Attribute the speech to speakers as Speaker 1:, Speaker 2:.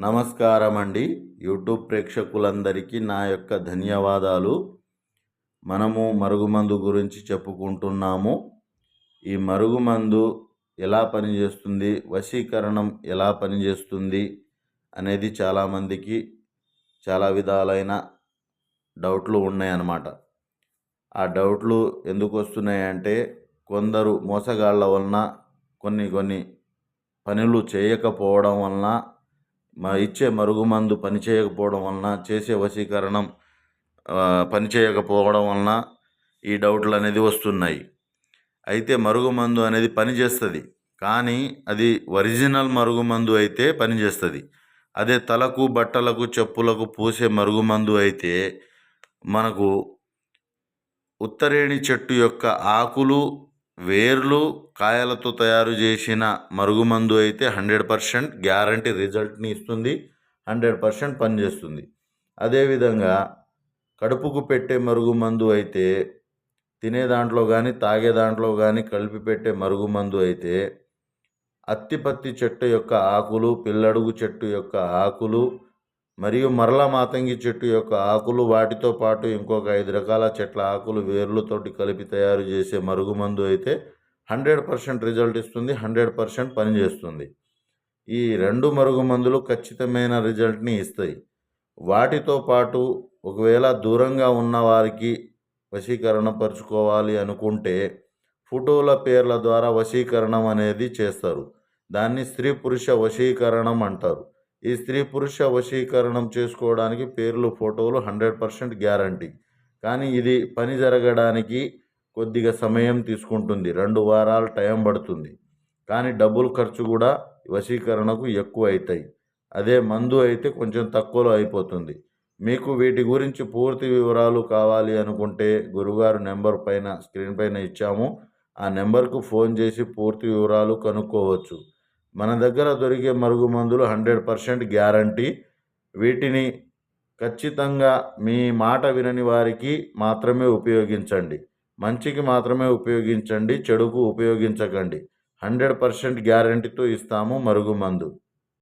Speaker 1: నమస్కారం అండి యూట్యూబ్ ప్రేక్షకులందరికీ నా యొక్క ధన్యవాదాలు. మనము మరుగుమందు గురించి చెప్పుకుంటున్నాము. ఈ మరుగుమందు ఎలా పనిచేస్తుంది వశీకరణం ఎలా పనిచేస్తుంది అనేది చాలామందికి చాలా విధాలైన డౌట్లు ఉన్నాయన్నమాట. ఆ డౌట్లు ఎందుకు వస్తున్నాయంటే కొందరు మోసగాళ్ళ వలన కొన్ని కొన్ని పనులు చేయకపోవడం వలన మా ఇచ్చే మరుగుమందు పనిచేయకపోవడం వలన చేసే వశీకరణం పనిచేయకపోవడం పని చేయకపోవడం వలన ఈ డౌట్లు అనేది వస్తున్నాయి. అయితే మరుగుమందు అనేది పనిచేస్తుంది. కానీ అది ఒరిజినల్ మరుగుమందు అయితే పనిచేస్తుంది. అదే తలకు బట్టలకు చెప్పులకు పూసే మరుగుమందు అయితే మనకు ఉత్తరేణి చెట్టు యొక్క ఆకులు వేర్లు కాయలతో తయారు చేసిన మరుగుమందు అయితే హండ్రెడ్ పర్సెంట్ గ్యారంటీ రిజల్ట్ని ఇస్తుంది హండ్రెడ్ పర్సెంట్ పనిచేస్తుంది. అదేవిధంగా కడుపుకు పెట్టే మరుగుమందు అయితే తినే దాంట్లో కానీ తాగే దాంట్లో కానీ కలిపి పెట్టే మరుగుమందు అయితే అత్తిపత్తి చెట్టు యొక్క ఆకులు పిల్లడుగు చెట్టు యొక్క ఆకులు మరియు మరల మాతంగి చెట్టు యొక్క ఆకులు వాటితో పాటు ఇంకొక ఐదు రకాల చెట్ల ఆకులు వేర్లతోటి కలిపి తయారు చేసే మరుగుమందు అయితే హండ్రెడ్ పర్సెంట్ రిజల్ట్ ఇస్తుంది హండ్రెడ్ పర్సెంట్ పనిచేస్తుంది ఈ రెండు మరుగుమందులు ఖచ్చితమైన రిజల్ట్ని ఇస్తాయి. వాటితో పాటు ఒకవేళ దూరంగా ఉన్న వారికి వశీకరణ పరుచుకోవాలి అనుకుంటే ఫోటోల పేర్ల ద్వారా వశీకరణం అనేది చేస్తారు. దాన్ని స్త్రీ పురుష వశీకరణం అంటారు. ఈ స్త్రీ పురుష వశీకరణం చేసుకోవడానికి పేర్లు ఫోటోలు హండ్రెడ్ పర్సెంట్ గ్యారంటీ. కానీ ఇది పని జరగడానికి కొద్దిగా సమయం తీసుకుంటుంది. రెండు వారాలు టైం పడుతుంది. కానీ డబ్బులు ఖర్చు కూడా వశీకరణకు ఎక్కువ అవుతాయి అదే మందు అయితే కొంచెం తక్కువలో అయిపోతుంది. మీకు వీటి గురించి పూర్తి వివరాలు కావాలి అనుకుంటే గురుగారు నెంబర్ పైన స్క్రీన్ పైన ఇచ్చాము. ఆ నెంబర్కు ఫోన్ చేసి పూర్తి వివరాలు కనుక్కోవచ్చు. మన దగ్గర దొరికే మరుగుమందులు హండ్రెడ్ పర్సెంట్ గ్యారంటీ. వీటిని ఖచ్చితంగా మీ మాట వినని వారికి మాత్రమే ఉపయోగించండి. మంచికి మాత్రమే ఉపయోగించండి చెడుకు ఉపయోగించకండి. హండ్రెడ్ పర్సెంట్ గ్యారంటీతో ఇస్తాము మరుగుమందు